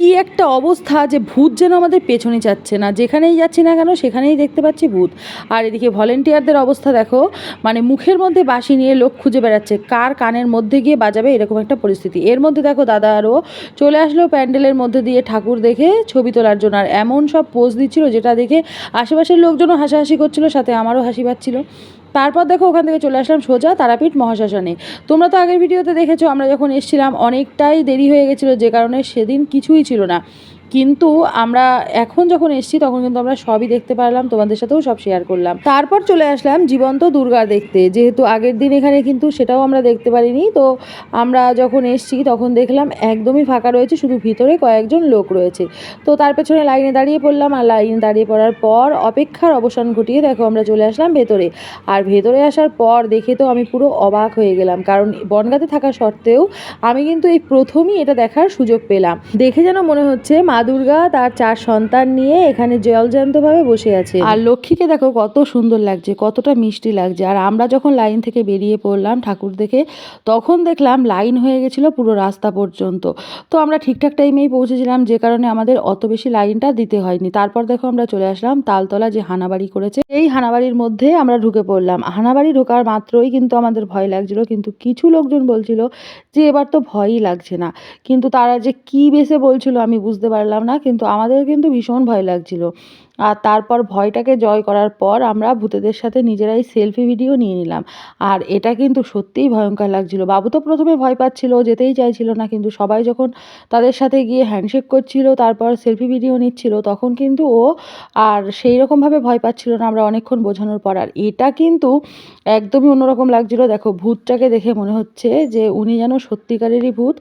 কি একটা অবস্থা যে ভূত যেন আমাদের পেছনে যাচ্ছে না, যেখানেই যাচ্ছি না কেন সেখানেই দেখতে পাচ্ছি ভূত। আর এদিকে ভলেন্টিয়ারদের অবস্থা দেখো মানে মুখের মধ্যে বাঁশি নিয়ে লোক খুঁজে বেড়াচ্ছে, কার কানের মধ্যে গিয়ে বাজাবে এরকম একটা পরিস্থিতি। এর মধ্যে দেখো দাদা আরও চলে আসলো প্যান্ডেলের মধ্যে দিয়ে ঠাকুর দেখে ছবি তোলার জন্য, আর এমন সব পোজ দিচ্ছিল যেটা দেখে আশেপাশের লোকজনও হাসাহাসি করছিল, সাথে আমারও হাসি পাচ্ছিল। তারপর দেখো ওখান থেকে চলে আসলাম সোজা তারাপীঠ মহাশ্মশানে। তোমরা তো আগের ভিডিওতে দেখেছ, আমরা যখন এসেছিলাম, অনেকটাই দেরি হয়ে গেছিল, যে কারণে সেদিন কিছুই ছিল না। কিন্তু আমরা এখন যখন এসেছি, তখন কিন্তু আমরা সবই দেখতে পারলাম, তোমাদের সাথেও সব শেয়ার করলাম। তারপর চলে আসলাম জীবন্ত দুর্গা দেখতে। যেহেতু আগের দিন এখানে কিন্তু সেটাও আমরা দেখতে পারিনি, তো আমরা যখন এসেছি, তখন দেখলাম একদমই ফাঁকা রয়েছে, শুধু ভিতরে কয়েকজন লোক রয়েছে। তো তার পেছনে লাইনে দাঁড়িয়ে পড়লাম, আর লাইনে দাঁড়িয়ে পড়ার পর অপেক্ষার অবসান ঘটিয়ে দেখো আমরা চলে আসলাম ভেতরে। আর ভেতরে আসার পর দেখে তো আমি পুরো অবাক হয়ে গেলাম, কারণ বনগাতে থাকা সত্ত্বেও আমি কিন্তু এই প্রথমই এটা দেখার সুযোগ পেলাম। দেখে যেন মনে হচ্ছে মা দুর্গা তার চার সন্তান নিয়ে এখানে জলজান্তভাবে বসে আছে। আর লক্ষ্মীকে দেখো কত সুন্দর লাগছে, কতটা মিষ্টি লাগছে। আর আমরা যখন লাইন থেকে বেরিয়ে পড়লাম ঠাকুর দেখে, তখন দেখলাম লাইন হয়ে গেছিল পুরো রাস্তা পর্যন্ত। তো আমরা ঠিকঠাক টাইমেই পৌঁছেছিলাম, যে কারণে আমাদের অত বেশি লাইনটা দিতে হয়নি। তারপর দেখো আমরা চলে আসলাম তালতলা যে হানাবাড়ি করেছে। এই হানাবাড়ির মধ্যে আমরা ঢুকে পড়লাম। হানাবাড়ি ঢোকার মাত্রই কিন্তু আমাদের ভয় লাগছিল, কিন্তু কিছু লোকজন বলছিল যে এবার তো ভয়ই লাগছে না। কিন্তু তারা যে কি বেসে বলছিল আমি বুঝতে পারলাম না কিন্তু আমাদের কিন্তু ভীষণ ভয় লাগছিল। আর তারপর ভয়টাকে জয় করার পর আমরা ভূতেদের সাথে নিজেরাই সেলফি ভিডিও নিয়ে নিলাম। আর এটা কিন্তু সত্যিই ভয়ঙ্কর লাগছিল। বাবু তো প্রথমে ভয় পাচ্ছিল, যেতেই চাইছিল না, কিন্তু সবাই যখন তাদের সাথে গিয়ে হ্যান্ডশেক করছিল, তারপর সেলফি ভিডিও নিচ্ছিল, তখন কিন্তু ও আর সেই রকমভাবে ভয় পাচ্ছিল না আমরা অনেকক্ষণ বোঝানোর পর। আর এটা কিন্তু একদমই অন্যরকম লাগছিল। দেখো, ভূতটাকে দেখে মনে হচ্ছে যে উনি যেন সত্যিকারেরই ভূত।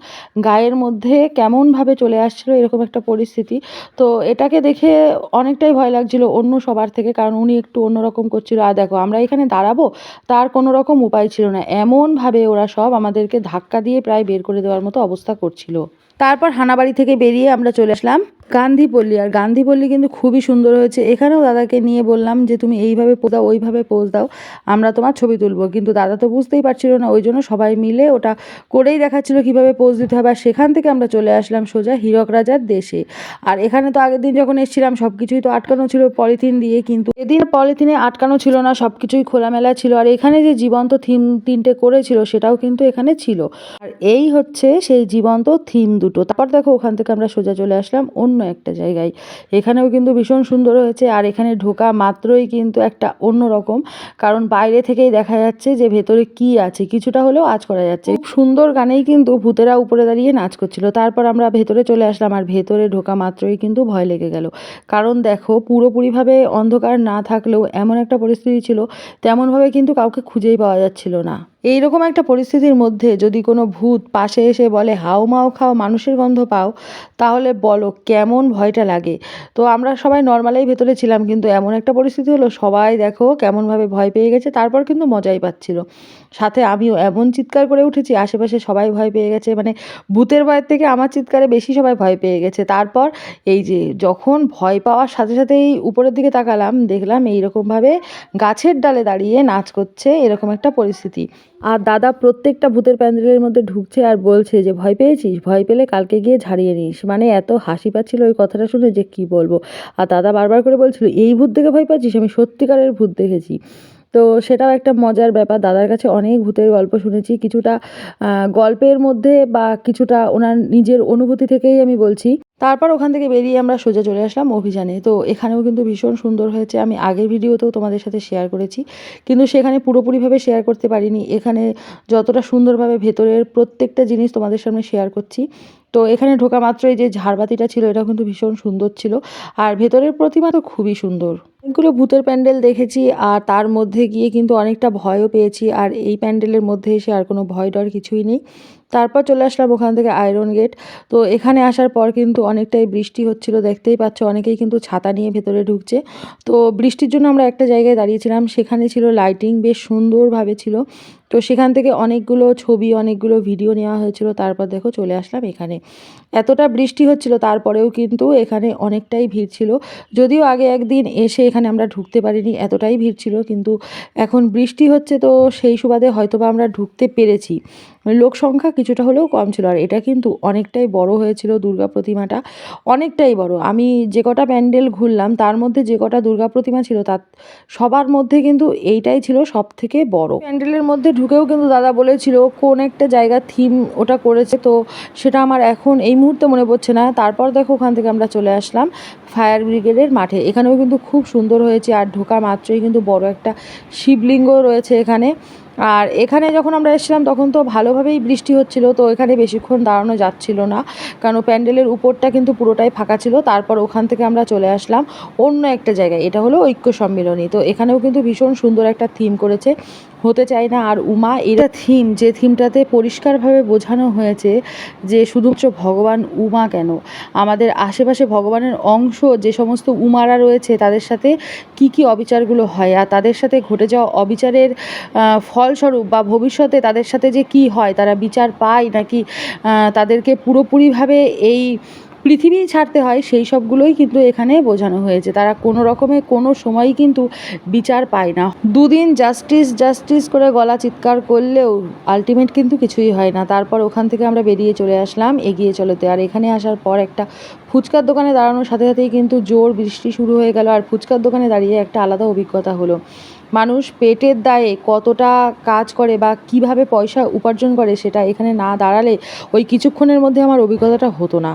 গায়ের মধ্যে কেমনভাবে চলে আসছিল এরকম একটা পরিস্থিতি। তো এটাকে দেখে অনেকটাই ভয় লাগছিল অন্য সবার থেকে, কারণ উনি একটু অন্যরকম করছিল। আর দেখো, আমরা এখানে দাঁড়াবো, তার কোনো রকম উপায় ছিল না। এমনভাবে ওরা সব আমাদেরকে ধাক্কা দিয়ে প্রায় বের করে দেওয়ার মতো অবস্থা করছিল। তারপর হানাবাড়ি থেকে বেরিয়ে আমরা চলে আসলাম গান্ধীপল্লী। আর গান্ধীপল্লী কিন্তু খুবই সুন্দর হয়েছে। এখানেও দাদাকে নিয়ে বললাম যে, তুমি এইভাবে পোজ দাও, ওইভাবে পোজ দাও, আমরা তোমার ছবি তুলবো। কিন্তু দাদা তো বুঝতেই পারছিল না। ওই জন্য সবাই মিলে ওটা করেই দেখাচ্ছিল কীভাবে পোজ দিতে হবে। আর সেখান থেকে আমরা চলে আসলাম সোজা হীরক রাজার দেশে। আর এখানে তো আগের দিন যখন এসেছিলাম সব কিছুই তো আটকানো ছিল পলিথিন দিয়ে, কিন্তু এদিন পলিথিনে আটকানো ছিল না সব কিছুই খোলামেলা ছিল। আর এখানে যে জীবন্ত থিম তিনটে করেছিল, সেটাও কিন্তু এখানে ছিল। আর এই হচ্ছে সেই জীবন্ত থিম দুটো। তারপর দেখো ওখান থেকে আমরা সোজা চলে আসলাম অন্য একটা জায়গায়। এখানেও কিন্তু ভীষণ সুন্দর হয়েছে আর এখানে ঢোকা মাত্রই কিন্তু একটা অন্য রকম। কারণ বাইরে থেকেই দেখা যাচ্ছে যে ভেতরে কি আছে, কিছুটা হলেও আজ করা যাচ্ছে। খুব সুন্দর গানেই কিন্তু ভূতেরা উপরে দাঁড়িয়ে নাচ করছিল। তারপর আমরা ভেতরে চলে আসলাম আর ভেতরে ঢোকা মাত্রই কিন্তু ভয় লেগে গেল। কারণ দেখো পুরোপুরিভাবে অন্ধকার না থাকলেও এমন একটা পরিস্থিতি ছিল, তেমনভাবে কিন্তু কাউকে খুঁজেই পাওয়া যাচ্ছিল না। এইরকম একটা পরিস্থিতির মধ্যে যদি কোনো ভূত পাশে এসে বলে, হাও মাও খাও, মানুষের গন্ধ পাও, তাহলে বলো কেমন ভয়টা লাগে? তো আমরা সবাই নর্মালেই ভেতরে ছিলাম, কিন্তু এমন একটা পরিস্থিতি হলো, সবাই দেখো কেমনভাবে ভয় পেয়ে গেছে, তারপর কিন্তু মজাই পাচ্ছিল। সাথে আমিও এমন চিৎকার করে উঠেছি, আশেপাশে সবাই ভয় পেয়ে গেছে মানে ভূতের ভয়ের থেকে আমার চিৎকারে বেশি সবাই ভয় পেয়ে গেছে। তারপর এই যে যখন ভয় পাওয়ার সাথে সাথেই উপরের দিকে তাকালাম, দেখলাম এইরকমভাবে গাছের ডালে দাঁড়িয়ে নাচ করছে, এরকম একটা পরিস্থিতি। আর দাদা প্রত্যেকটা ভূতের প্যান্ডেলের মধ্যে ঢুকছে আর বলছে যে, ভয় পেয়েছিস? ভয় পেলে কালকে গিয়ে ঝাড়িয়ে নিস। মানে এত হাসি পাচ্ছিল ওই কথাটা শুনে যে, কি বলব? আর দাদা বারবার করে বলছিল, এই ভূত দেখে ভয় পাচ্ছিস? আমি সত্যিকারের ভূত দেখেছি। তো সেটাও একটা মজার ব্যাপার। দাদার কাছে অনেক ভূতের গল্প শুনেছি। কিছুটা গল্পের মধ্যে বা কিছুটা ওনার নিজের অনুভূতি থেকেই আমি বলছি। তারপর ওখান থেকে বেরিয়ে আমরা সোজা চলে আসলাম অভিযানে। তো এখানেও কিন্তু ভীষণ সুন্দর হয়েছে। আমি আগের ভিডিওতেও তোমাদের সাথে শেয়ার করেছি। কিন্তু সেখানে পুরোপুরিভাবে শেয়ার করতে পারিনি। এখানে যতটা সুন্দরভাবে ভেতরের প্রত্যেকটা জিনিস তোমাদের সামনে শেয়ার করছি। তো এখানে ঢোকা মাত্রই যে ঝাড়বাতিটা ছিল এটা কিন্তু ভীষণ সুন্দর ছিল। আর ভেতরের প্রতিমা তো খুবই সুন্দর। অনেকগুলো ভূতের প্যান্ডেল দেখেছি আর তার মধ্যে গিয়ে কিন্তু অনেকটা ভয়ও পেয়েছি। আর এই প্যান্ডেলের মধ্যে এসে আর কোনো ভয় ডর কিছুই নেই। তারপর চলে আসলাম ওখান থেকে আয়রন গেট তো এখানে আসার পর কিন্তু অনেকটাই বৃষ্টি হচ্ছিল, দেখতেই পাচ্ছ অনেকেই কিন্তু ছাতা নিয়ে ভেতরে ঢুকছে। তো বৃষ্টির জন্য আমরা একটা জায়গায় দাঁড়িয়েছিলাম, সেখানে ছিল লাইটিং বেশ সুন্দরভাবে ছিল। তো সেখান থেকে অনেকগুলো ছবি, অনেকগুলো ভিডিও নেওয়া হয়েছিল। তারপর দেখো চলে আসলাম এখানে। এতটা বৃষ্টি হচ্ছিল, তারপরেও কিন্তু এখানে অনেকটাই ভিড় ছিল। যদিও আগে একদিন এসে এখানে আমরা ঢুকতে পারিনি, এতটাই ভিড় ছিল, কিন্তু এখন বৃষ্টি হচ্ছে তো সেই সুবাদে হয়তোবা আমরা ঢুকতে পেরেছি। লোক সংখ্যা কিছুটা হলেও কম ছিল, আর এটা কিন্তু অনেকটাই বড় হয়েছিল দুর্গা প্রতিমাটা। অনেকটাই বড়। আমি যে কটা প্যান্ডেল ঘুরলাম, তার মধ্যে যে কটা দুর্গা প্রতিমা ছিল, তার সবার মধ্যে কিন্তু এইটাই ছিল সব থেকে বড়। প্যান্ডেলের মধ্যে ঢুকেও কিন্তু দাদা বলেছিল কোন একটা জায়গা থিম ওটা করেছে, তো সেটা আমার এখন এই মুহূর্তে মনে পড়ছে না। তারপর দেখো ওখান থেকে আমরা চলে আসলাম ফায়ার ব্রিগেডের মাঠে। এখানেও কিন্তু খুব সুন্দর হয়েছে, আর ঢোকা মাত্রই কিন্তু বড় একটা শিবলিঙ্গ রয়েছে এখানে। আর এখানে যখন আমরা এসেছিলাম তখন তো ভালোভাবেই বৃষ্টি হচ্ছিল তো এখানে বেশিক্ষণ দাঁড়ানো যাচ্ছিল না। কারণ প্যান্ডেলের উপরটা কিন্তু পুরোটাই ফাঁকা ছিল তারপর ওখান থেকে আমরা চলে আসলাম অন্য একটা জায়গায়। এটা হলো ঐক্য সম্মেলনী। তো এখানেও কিন্তু ভীষণ সুন্দর একটা থিম করেছে। হতে চাই না আর উমা এটা থিম যে থিমটাতে পরিষ্কারভাবে বোঝানো হয়েছে যে শুধুমাত্র ভগবান উমা কেন? আমাদের আশেপাশে ভগবানের অংশ যে সমস্ত উমারা রয়েছে তাদের সাথে কি কি অবিচারগুলো হয়? আর তাদের সাথে ঘটে যাওয়া অবিচারের আহ, ফলস্বরূপ বা ভবিষ্যতে তাদের সাথে যে কী হয়, তারা বিচার পায় নাকি তাদেরকে পুরোপুরিভাবে এই পৃথিবী ছাড়তে হয়, সেই সবগুলোই কিন্তু এখানে বোঝানো হয়েছে। তারা কোনো রকমে কোনো সময়ই কিন্তু বিচার পায় না। দুদিন জাস্টিস জাস্টিস করে গলা চিৎকার করলেও আলটিমেট কিন্তু কিছুই হয় না। তারপর ওখান থেকে আমরা বেরিয়ে চলে আসলাম, এগিয়ে চলেতে। আর এখানে আসার পর একটা ফুচকার দোকানে দাঁড়ানোর সাথে সাথেই কিন্তু জোর বৃষ্টি শুরু হয়ে গেল আর ফুচকার দোকানে দাঁড়িয়ে একটা আলাদা অভিজ্ঞতা হলো। মানুষ পেটের দায়ে কতটা কাজ করে বা কীভাবে পয়সা উপার্জন করে সেটা এখানে না দাঁড়ালে ওই কিছুক্ষণের মধ্যে আমার অভিজ্ঞতাটা হতো না।